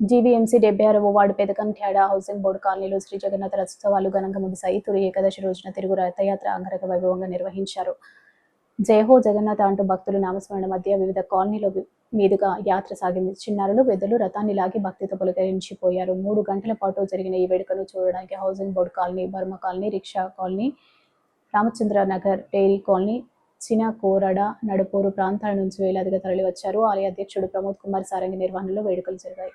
GVMC డెబ్బై ఆరవ ward పెదకంఠ్యాడ housing board కాలనీలో శ్రీ జగన్నాథ రథోత్సవాలు ఘనంగా ముగిశాయి. తొలి ఏకాదశి రోజున తిరుగు రథయాత్ర అంగరంగ వైభవంగా నిర్వహించారు. జయహో జగన్నాథ అంటూ భక్తులు నామస్మరణ మధ్య వివిధ కాలనీల మీదుగా యాత్ర సాగింది. చిన్నారులు పెద్దలు రథాన్ని లాగి భక్తితో పులకరించిపోయారు. మూడు గంటల పాటు జరిగిన ఈ వేడుకను చూడడానికి housing board colony Burma colony rickshaw colony Ramachandra Nagar dairy colony Chinna Korada Nadupuru ప్రాంతాల నుంచి వేలాదిగా తరలివచ్చారు. ఆలయ అధ్యక్షుడు ప్రమోద్ కుమార్ సారంగి నిర్వహణలో వేడుకలు జరిగాయి.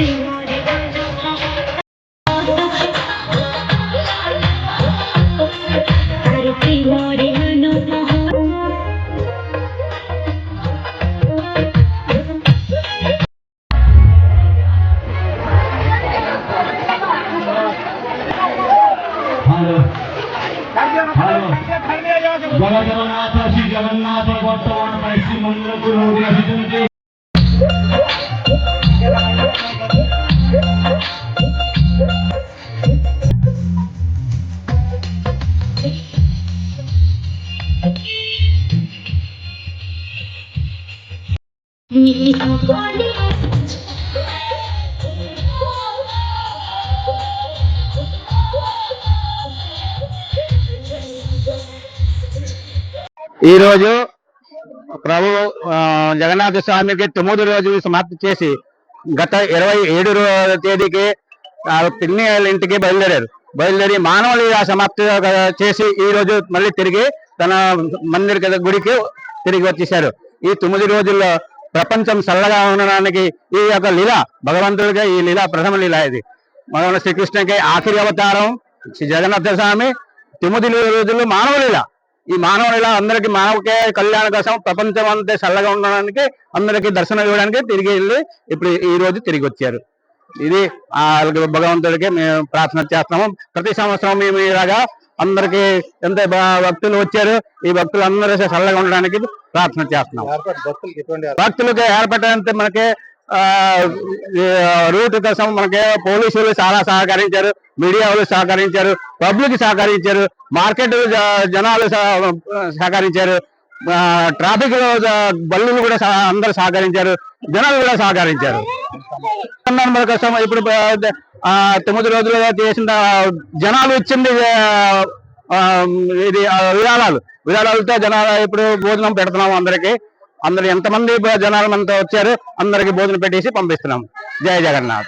హలో హలో జయ జగన్నాథ శ్రీ జగన్నాథ ఈ రోజు ప్రభు జగన్నాథ స్వామికి తొమ్మిది రోజు సమాప్తి చేసి గత ఇరవై ఏడు తేదీకి ఆ పిన్ని ఇంటికి బయలుదేరారు. బయలుదేరి మానవులు సమాప్తి చేసి ఈ రోజు మళ్ళీ తిరిగి తన మందిర్ గుడికి తిరిగి వచ్చేసారు ఈ తొమ్మిది రోజుల్లో ప్రపంచం చల్లగా ఉండడానికి ఈ యొక్క లీల భగవంతుడిగా ఈ లీల ప్రథమ లీల ఇది. మన శ్రీకృష్ణకి ఆఖరి అవతారం శ్రీ జగన్నాథ స్వామి తిమ్మది రోజులు మానవ లీల. ఈ మానవ లీల అందరికి మానవకే కళ్యాణ కోసం ప్రపంచం అంతా చల్లగా ఉండడానికి అందరికి దర్శనం ఇవ్వడానికి తిరిగి వెళ్ళి ఇప్పుడు ఈ రోజు తిరిగి వచ్చారు. ఇది ఆ భగవంతుడికి మేము ప్రార్థన చేస్తున్నాము. ప్రతి సంవత్సరం మేము ఇలాగా అందరికి ఎంత భక్తులు వచ్చారు ఈ భక్తులు అందరూ చల్లగా ఉండడానికి ప్రార్థన చేస్తున్నాం. భక్తులకు ఏర్పడడానికి మనకి రూట్ కోసం మనకి పోలీసులు చాలా సహకరించారు మీడియా వాళ్ళు సహకరించారు పబ్లిక్ సహకరించారు మార్కెట్ జనాలు సహ- సహకరించారు ఆ, ట్రాఫిక్లో బల్లులు కూడా సహ- అందరూ సహకరించారు జనాలు కూడా సహకరించారు. కోసం ఇప్పుడు తొమ్మిది రోజులుగా చేసిన జనాలు ఇచ్చింది ఆ, ఇది విరాళాలు. విరాళాలతో జనాలు ఇప్పుడు భోజనం పెడుతున్నాము అందరికి. అందరు ఎంతమంది జనాలు మనతో వచ్చారు అందరికి భోజనం పెట్టేసి పంపిస్తున్నాం జయ జగన్నాథ్.